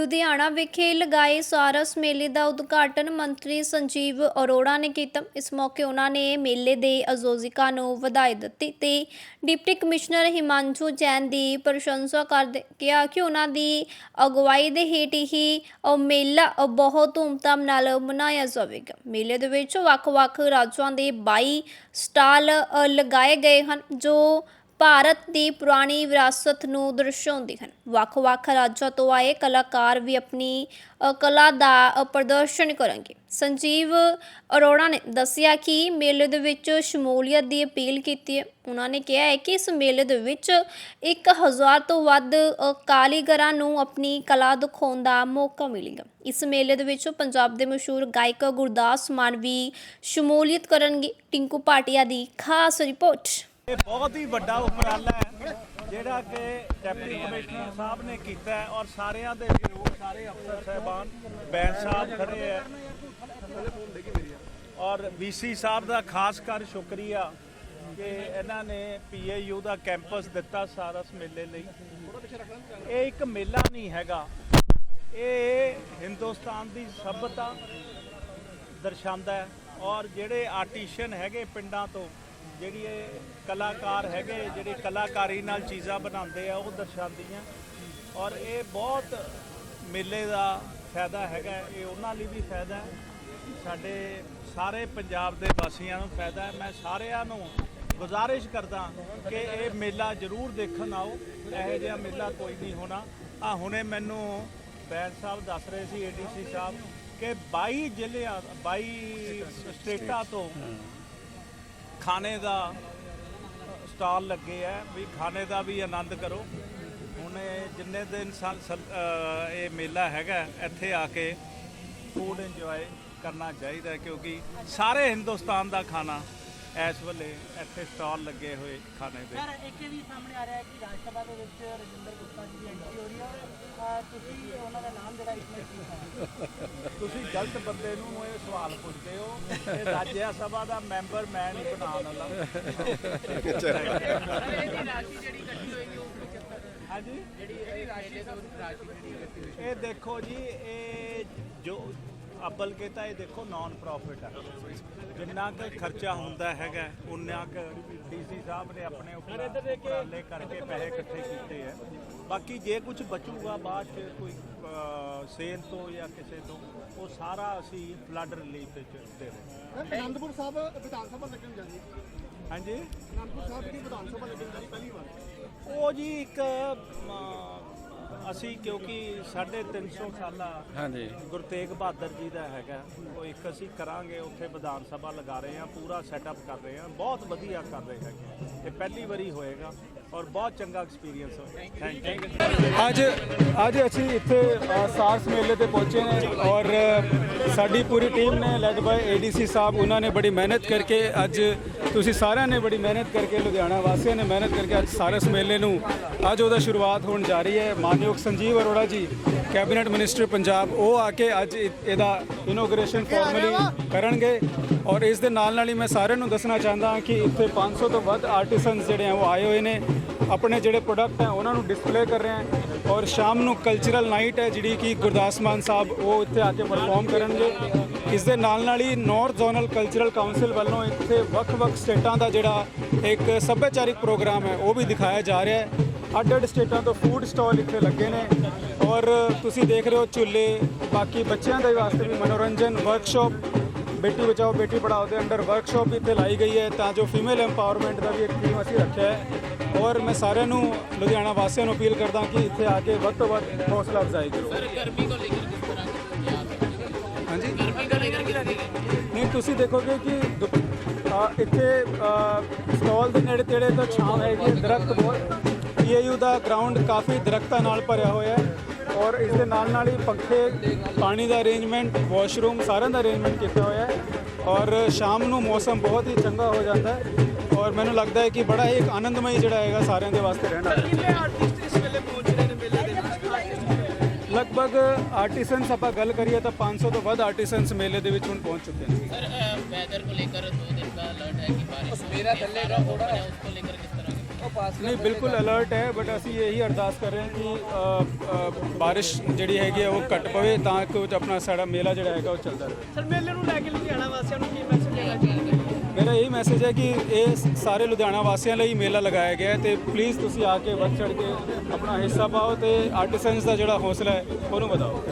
ਲੁਧਿਆਣਾ ਵਿਖੇ ਲਗਾਏ ਸਾਰਸ ਮੇਲੇ ਦਾ ਉਦਘਾਟਨ ਮੰਤਰੀ ਸੰਜੀਵ ਅਰੋੜਾ ਨੇ ਕੀਤਾ। ਇਸ ਮੌਕੇ ਉਹਨਾਂ ਨੇ ਮੇਲੇ ਦੇ ਆਯੋਜਕਾਂ ਨੂੰ ਵਧਾਈ ਦਿੱਤੀ ਤੇ ਡਿਪਟੀ ਕਮਿਸ਼ਨਰ ਹਿਮਾਂਸ਼ੂ ਜੈਨ ਦੀ ਪ੍ਰਸ਼ੰਸਾ ਕਰਦੇ ਕਿਹਾ ਕਿ ਉਹਨਾਂ ਦੀ ਅਗਵਾਈ ਦੇ ਹੇਠ ਹੀ ਉਹ ਮੇਲਾ ਅ, ਬਹੁਤ ਧੂਮਧਾਮ ਨਾਲ ਮਨਾਇਆ ਜਾਵੇਗਾ। ਮੇਲੇ ਦੇ ਵਿੱਚ ਵੱਖ-ਵੱਖ ਰਾਜਾਂ ਦੇ 22 ਸਟਾਲ ਲਗਾਏ ਗਏ ਹਨ ਜੋ ਭਾਰਤ ਦੀ ਪੁਰਾਣੀ ਵਿਰਾਸਤ ਨੂੰ ਦਰਸਾਉਂਦੇ ਹਨ। ਵੱਖ-ਵੱਖ ਰਾਜਾਂ ਤੋਂ ਆਏ ਕਲਾਕਾਰ ਵੀ ਆਪਣੀ ਕਲਾ ਦਾ ਪ੍ਰਦਰਸ਼ਨ ਕਰਨਗੇ। ਸੰਜੀਵ ਅਰੋੜਾ ਨੇ ਦੱਸਿਆ ਕਿ ਮੇਲੇ ਦੇ ਵਿੱਚ ਸ਼ਮੂਲੀਅਤ ਦੀ ਅਪੀਲ ਕੀਤੀ ਹੈ। ਉਹਨਾਂ ਨੇ ਕਿਹਾ ਹੈ ਕਿ ਇਸ ਮੇਲੇ ਦੇ ਵਿੱਚ 1000 ਤੋਂ ਵੱਧ ਅ, ਕਾਰੀਗਰਾਂ ਨੂੰ ਆਪਣੀ ਕਲਾ ਦਿਖਾਉਣ ਦਾ ਮੌਕਾ ਮਿਲੇਗਾ। ਇਸ ਮੇਲੇ ਦੇ ਵਿੱਚ ਪੰਜਾਬ ਦੇ ਮਸ਼ਹੂਰ ਗਾਇਕ ਗੁਰਦਾਸ ਮਾਨ ਵੀ ਸ਼ਮੂਲੀਅਤ ਕਰਨਗੇ। ਟਿੰਕੂ ਪਾਟਿਆ ਦੀ ਖਾਸ ਰਿਪੋਰਟ। ਇਹ ਬਹੁਤ ਹੀ ਵੱਡਾ ਉਪਰਾਲਾ ਹੈ, ਜਿਹੜਾ ਕਿ ਡਿਪਟੀ ਕਮਿਸ਼ਨਰ ਸਾਹਿਬ ਨੇ ਕੀਤਾ ਹੈ ਔਰ ਸਾਰਿਆਂ ਦੇ ਸਹਿਯੋਗ ਸਾਰੇ ਅਫਸਰ ਸਹਿਬਾਨ, ਬੈਂਸ ਸਾਹਿਬ ਖੜੇ ਹੈ। ਔਰ ਵੀਸੀ ਸਾਹਿਬ ਦਾ ਖਾਸ ਕਰ ਸ਼ੁਕਰੀਆ ਕਿ ਇਹਨਾਂ ਨੇ ਪੀਏਯੂ ਦਾ ਕੈਂਪਸ ਦਿੱਤਾ ਸਾਰਸ ਮੇਲੇ ਲਈ। ਇਹ ਇੱਕ ਮੇਲਾ ਨਹੀਂ ਹੈਗਾ। ਇਹ ਹਿੰਦੁਸਤਾਨ ਦੀ ਸਭ్యਤਾ ਦਰਸਾਉਂਦਾ ਹੈ ਔਰ ਜਿਹੜੇ ਆਰਟੀਸ਼ਨ ਹੈਗੇ ਪਿੰਡਾਂ ਤੋਂ ਜਿਹੜੀ ਇਹ ਕਲਾਕਾਰ ਹੈਗੇ, ਜਿਹੜੇ ਕਲਾਕਾਰੀ ਨਾਲ ਚੀਜ਼ਾਂ ਬਣਾਉਂਦੇ ਆ, ਉਹ ਦਰਸਾਉਂਦੀਆਂ। ਔਰ ਇਹ ਬਹੁਤ ਮੇਲੇ ਦਾ ਫਾਇਦਾ ਹੈਗਾ। ਇਹ ਉਹਨਾਂ ਲਈ ਵੀ ਫਾਇਦਾ ਹੈ। ਸਾਡੇ ਸਾਰੇ ਪੰਜਾਬ ਦੇ ਵਾਸੀਆਂ ਨੂੰ ਫਾਇਦਾ ਹੈ। ਮੈਂ ਸਾਰਿਆਂ ਨੂੰ ਗੁਜ਼ਾਰਿਸ਼ ਕਰਦਾ ਕਿ ਇਹ ਮੇਲਾ ਜ਼ਰੂਰ ਦੇਖਣ ਆਓ। ਇਹੋ ਜਿਹਾ ਮੇਲਾ ਕੋਈ ਨਹੀਂ ਹੋਣਾ। ਆ ਹੁਣੇ ਮੈਨੂੰ ਬੈਂਸ ਸਾਹਿਬ ਦੱਸ ਰਹੇ ਸੀ ਏਡੀਸੀ ਸਾਹਿਬ, ਕਿ 22 ਜ਼ਿਲ੍ਹਿਆਂ 22 ਸਟੇਟਾਂ ਤੋਂ ਖਾਣੇ ਦਾ ਸਟਾਲ ਲੱਗੇ ਆ ਵੀ ਖਾਣੇ ਦਾ ਵੀ ਆਨੰਦ ਕਰੋ। ਹੁਣ ਜਿੰਨੇ ਦਿਨ ਸਲ- ਇਹ ਮੇਲਾ ਹੈਗਾ, ਇੱਥੇ ਆ ਕੇ ਫੂਡ ਇੰਜੋਏ ਕਰਨਾ ਚਾਹੀਦਾ ਕਿਉਂਕਿ ਸਾਰੇ ਹਿੰਦੁਸਤਾਨ ਦਾ ਖਾਣਾ ਇਸ ਵੇਲੇ ਇੱਥੇ ਸਟਾਲ ਲੱਗੇ ਹੋਏ ਖਾਣੇ ਦੇ। ਸਰ ਇੱਕ ਇਹ ਵੀ ਸਾਹਮਣੇ ਆ ਰਿਹਾ ਹੈ ਕਿ ਰਾਜ ਸਭਾ ਦੇ ਵਿੱਚ ਰਜਿੰਦਰ ਗੁਪਤਾ ਜੀ ਦੀ ਐਂਟਰੀ ਹੋ ਰਹੀ ਹੈ ਔਰ ਤੁਸੀਂ ਉਹਨਾਂ ਦਾ ਨਾਮ ਜਿਹੜਾ ਇਸ ਵਿੱਚ ਲਿਖਿਆ ਹੈ। ਤੁਸੀਂ ਗਲਤ ਬੰਦੇ ਨੂੰ ਇਹ ਸਵਾਲ ਪੁੱਛਦੇ ਹੋ ਇਹ ਰਾਜ ਸਭਾ ਦਾ ਮੈਂਬਰ ਮੈਂ ਨਹੀਂ ਬਣਾਉਣ ਵਾਲਾ। ਹਾਂਜੀ? ਇਹ ਦੇਖੋ ਜੀ ਇਹ ਅਬਲ ਕੇ ਤਾਂ ਇਹ ਦੇਖੋ ਨਾਨ ਪ੍ਰੋਫਿਟ ਹੈ ਜਿੰਨਾ ਕੁ ਖਰਚਾ ਹੁੰਦਾ ਹੈਗਾ ਉਨਾ ਕੁ ਡੀਸੀ ਸਾਹਿਬ ਨੇ ਆਪਣੇ ਉੱਪਰ ਉਪਰਾਲੇ ਕਰਕੇ ਪੈਸੇ ਇਕੱਠੇ ਕੀਤੇ ਹੈ ਬਾਕੀ ਜੇ ਕੁਝ ਬਚੂਗਾ ਬਾਅਦ ਚ ਕੋਈ ਸੇਲ ਤੋਂ ਜਾਂ ਕਿਸੇ ਤੋਂ ਉਹ ਸਾਰਾ ਅਸੀਂ ਫਲੱਡ ਰਿਲੀਫ ਵਿੱਚ ਦੇ ਰਹੇ ਸਰ ਅਨੰਦਪੁਰ ਸਾਹਿਬ ਵਿਧਾਨ ਸਭਾ ਲੱਗਣ ਜਾ ਰਹੀ ਹੈ। ਹਾਂਜੀ? ਅਨੰਦਪੁਰ ਸਾਹਿਬ ਦੀ ਵਿਧਾਨ ਸਭਾ ਲੱਗਣ ਜਾ ਰਹੀ ਪਹਿਲੀ ਵਾਰ। ਉਹ ਜੀ ਇੱਕ ਅਸੀਂ ਕਿਉਂਕਿ 350 ਸਾਲਾ ਹਾਂਜੀ। ਗੁਰੂ ਤੇਗ ਬਹਾਦਰ ਜੀ ਦਾ ਹੈਗਾ। ਉਹ ਇੱਕ ਅਸੀਂ ਕਰਾਂਗੇ ਉੱਥੇ ਵਿਧਾਨ ਸਭਾ ਲਗਾ ਰਹੇ ਹਾਂ ਪੂਰਾ ਸੈਟਅਪ ਕਰ ਰਹੇ ਹਾਂ। ਬਹੁਤ ਵਧੀਆ ਕਰ ਰਹੇ ਹੈਗੇ। ਇਹ ਪਹਿਲੀ ਵਾਰੀ ਹੋਏਗਾ। ਔਰ ਬਹੁਤ ਚੰਗਾ ਐਕਸਪੀਰੀਅੰਸ ਥੈਂਕ ਯੂ ਅੱਜ ਅੱਜ ਅਸੀਂ ਇੱਥੇ ਸਾਰਸ ਮੇਲੇ ਤੇ ਪਹੁੰਚੇ ਨੇ ਔਰ ਸਾਡੀ ਪੂਰੀ ਟੀਮ ਨੇ ਲੈਡ ਬਾਈ ਏਡੀਸੀ ਸਾਹਿਬ ਉਹਨਾਂ ਨੇ ਬੜੀ ਮਿਹਨਤ ਕਰਕੇ ਅੱਜ ਤੁਸੀਂ ਸਾਰਿਆਂ ਨੇ ਬੜੀ ਮਿਹਨਤ ਕਰਕੇ ਲੁਧਿਆਣਾ ਵਾਸੀਆਂ ਨੇ ਮਿਹਨਤ ਕਰਕੇ ਅੱਜ ਸਾਰਸ ਮੇਲੇ ਨੂੰ ਅੱਜ ਉਹਦਾ ਸ਼ੁਰੂਆਤ ਹੋਣ ਜਾ ਰਹੀ ਹੈ। ਮਾਨਯੋਗ ਸੰਜੀਵ ਅਰੋੜਾ ਜੀ ਕੈਬਨਿਟ ਮਿਨਿਸਟਰ ਪੰਜਾਬ, ਉਹ ਆ ਕੇ ਅੱਜ ਇਹਦਾ ਇਨੋਗ੍ਰੇਸ਼ਨ ਫਾਰਮਲੀ ਕਰਨਗੇ ਔਰ ਇਸ ਦੇ ਨਾਲ ਨਾਲ ਹੀ ਮੈਂ ਸਾਰਿਆਂ ਨੂੰ ਦੱਸਣਾ ਚਾਹੁੰਦਾ ਹਾਂ ਕਿ ਇੱਥੇ 500 ਤੋਂ ਵੱਧ ਆਰਟਿਸਨਸ ਜਿਹੜੇ ਆ, ਉਹ ਆਏ ਹੋਏ ਨੇ। ਆਪਣੇ ਜਿਹੜੇ ਪ੍ਰੋਡਕਟ ਹੈ, ਉਹਨਾਂ ਨੂੰ ਡਿਸਪਲੇ ਕਰ ਰਹੇ ਹਨ ਔਰ ਸ਼ਾਮ ਨੂੰ ਕਲਚਰਲ ਨਾਈਟ ਹੈ, ਜਿਹੜੀ ਕਿ ਗੁਰਦਾਸ ਮਾਨ ਸਾਹਿਬ, ਉਹ ਇੱਥੇ ਆ ਕੇ ਪਰਫਾਰਮ ਕਰਨਗੇ। ਇਸ ਦੇ ਨਾਲ ਨਾਲ ਹੀ ਨਾਰਥ ਜ਼ੋਨਲ ਕਲਚਰਲ ਕਾਉਂਸਲ ਵੱਲੋਂ ਇੱਥੇ ਵੱਖ-ਵੱਖ ਸਟੇਟਾਂ ਦਾ ਜਿਹੜਾ ਇੱਕ ਸੱਭਿਆਚਾਰਿਕ ਪ੍ਰੋਗਰਾਮ ਹੈ, ਉਹ ਵੀ ਦਿਖਾਇਆ ਜਾ ਰਿਹਾ ਹੈ। ਅੱਡ-ਅੱਡ ਸਟੇਟਾਂ ਤੋਂ ਫੂਡ ਸਟਾਲ ਇੱਥੇ ਲੱਗੇ ਨੇ। ਔਰ ਤੁਸੀਂ ਦੇਖ ਰਹੇ ਹੋ ਝੂਲੇ ਬਾਕੀ ਬੱਚਿਆਂ ਦੇ ਵਾਸਤੇ ਵੀ ਮਨੋਰੰਜਨ ਵਰਕਸ਼ਾਪ ਬੇਟੀ ਬਚਾਓ ਬੇਟੀ ਪੜਾਓ ਦੇ ਅੰਡਰ ਵਰਕਸ਼ਾਪ ਵੀ ਇੱਥੇ ਲਾਈ ਗਈ ਹੈ ਤਾਂ ਜੋ ਫੀਮੇਲ ਐਮਪਾਵਰਮੈਂਟ ਦਾ ਵੀ ਇੱਕ ਥੀਮ ਅਸੀਂ ਰੱਖਿਆ ਹੈ। ਔਰ ਮੈਂ ਸਾਰਿਆਂ ਨੂੰ ਲੁਧਿਆਣਾ ਵਾਸੀਆਂ ਨੂੰ ਅਪੀਲ ਕਰਦਾ ਕਿ ਇੱਥੇ ਆ ਕੇ ਵੱਧ ਤੋਂ ਵੱਧ ਹੌਸਲਾ ਅਫਜ਼ਾਈ ਕਰੋ। ਹਾਂਜੀ? ਨਹੀਂ ਤੁਸੀਂ ਦੇਖੋਗੇ ਕਿ ਇੱਥੇ ਸਟਾਲ ਦੇ ਨੇੜੇ ਤੇੜੇ ਤਾਂ ਛਾਂ ਹੈਗੀ ਦਰਖਤ ਬਹੁਤ। ਪੀਏਯੂ ਦਾ ਗਰਾਊਂਡ ਕਾਫੀ ਦਰਖਤਾਂ ਨਾਲ ਭਰਿਆ ਹੋਇਆ ਹੈ। ਔਰ ਇਸ ਦੇ ਨਾਲ ਨਾਲ ਹੀ ਪੱਖੇ ਪਾਣੀ ਦਾ ਅਰੇਂਜਮੈਂਟ ਵਾਸ਼ਰੂਮ ਸਾਰਿਆਂ ਦਾ ਅਰੇਂਜਮੈਂਟ ਕੀਤਾ ਹੋਇਆ ਹੈ। ਔਰ ਸ਼ਾਮ ਨੂੰ ਮੌਸਮ ਬਹੁਤ ਹੀ ਚੰਗਾ ਹੋ ਜਾਂਦਾ ਹੈ। ਔਰ ਮੈਨੂੰ ਲੱਗਦਾ ਹੈ ਕਿ ਬੜਾ ਹੀ ਇੱਕ ਆਨੰਦਮਈ ਜਿਹੜਾ ਹੈਗਾ ਸਾਰਿਆਂ ਦੇ ਵਾਸਤੇ ਰਹਿਣਾ ਕਿੰਨੇ ਆਰਟਿਸਟ ਇਸ ਵੇਲੇ ਪਹੁੰਚ ਰਹੇ ਨੇ ਮੇਲੇ ਦੇ ਵਿੱਚ? ਲਗਭਗ ਆਰਟਿਸਨਸ ਆਪਾਂ ਗੱਲ ਕਰੀਏ ਤਾਂ 500 ਤੋਂ ਵੱਧ ਆਰਟਿਸਨਸ ਮੇਲੇ ਦੇ ਵਿੱਚ ਹੁਣ ਪਹੁੰਚ ਚੁੱਕੇ ਨੇ। ਸਰ ਵੈਦਰ ਕੋ ਲੇਕਰ 2 ਦਿਨ ਦਾ ਅਲਰਟ ਹੈ ਕਿ ਬਾਰਿਸ਼ ਮੇਰਾ ਥੱਲੇ ਦਾ ਥੋੜਾ ਹੈ ਉਸ ਕੋ ਲੇਕਰ ਕਿਸ ਪਾਸ ਨਹੀਂ ਬਿਲਕੁਲ ਅਲਰਟ ਹੈ ਬਟ ਅਸੀਂ ਇਹੀ ਅਰਦਾਸ ਕਰ ਰਹੇ ਹਾਂ ਕਿ ਬਾਰਿਸ਼ ਜਿਹੜੀ ਹੈਗੀ ਹੈ ਉਹ ਘੱਟ ਪਵੇ ਤਾਂ ਕਿ ਉਹ ਆਪਣਾ ਸਾਡਾ ਮੇਲਾ ਜਿਹੜਾ ਹੈਗਾ ਉਹ ਚੱਲਦਾ ਰਹੇ। ਸਰ ਮੇਲੇ ਨੂੰ ਲੈ ਕੇ ਲੁਧਿਆਣਾ ਵਾਸੀਆਂ ਨੂੰ ਕੀ ਮੈਸੇਜ ਦੇਣਾ ਚਾਹੁੰਦੇ ਮੇਰਾ ਇਹ ਮੈਸੇਜ ਹੈ ਕਿ ਇਹ ਸਾਰੇ ਲੁਧਿਆਣਾ ਵਾਸੀਆਂ ਲਈ ਮੇਲਾ ਲਗਾਇਆ ਗਿਆ ਹੈ ਤੇ ਪਲੀਜ਼ ਤੁਸੀਂ ਆ ਕੇ ਵੱਧ ਚੜ ਕੇ ਆਪਣਾ ਹਿੱਸਾ ਪਾਓ ਤੇ ਆਰਟਿਸਨਸ ਦਾ ਜਿਹੜਾ ਹੌਸਲਾ ਹੈ ਉਹਨੂੰ ਵਧਾਓ।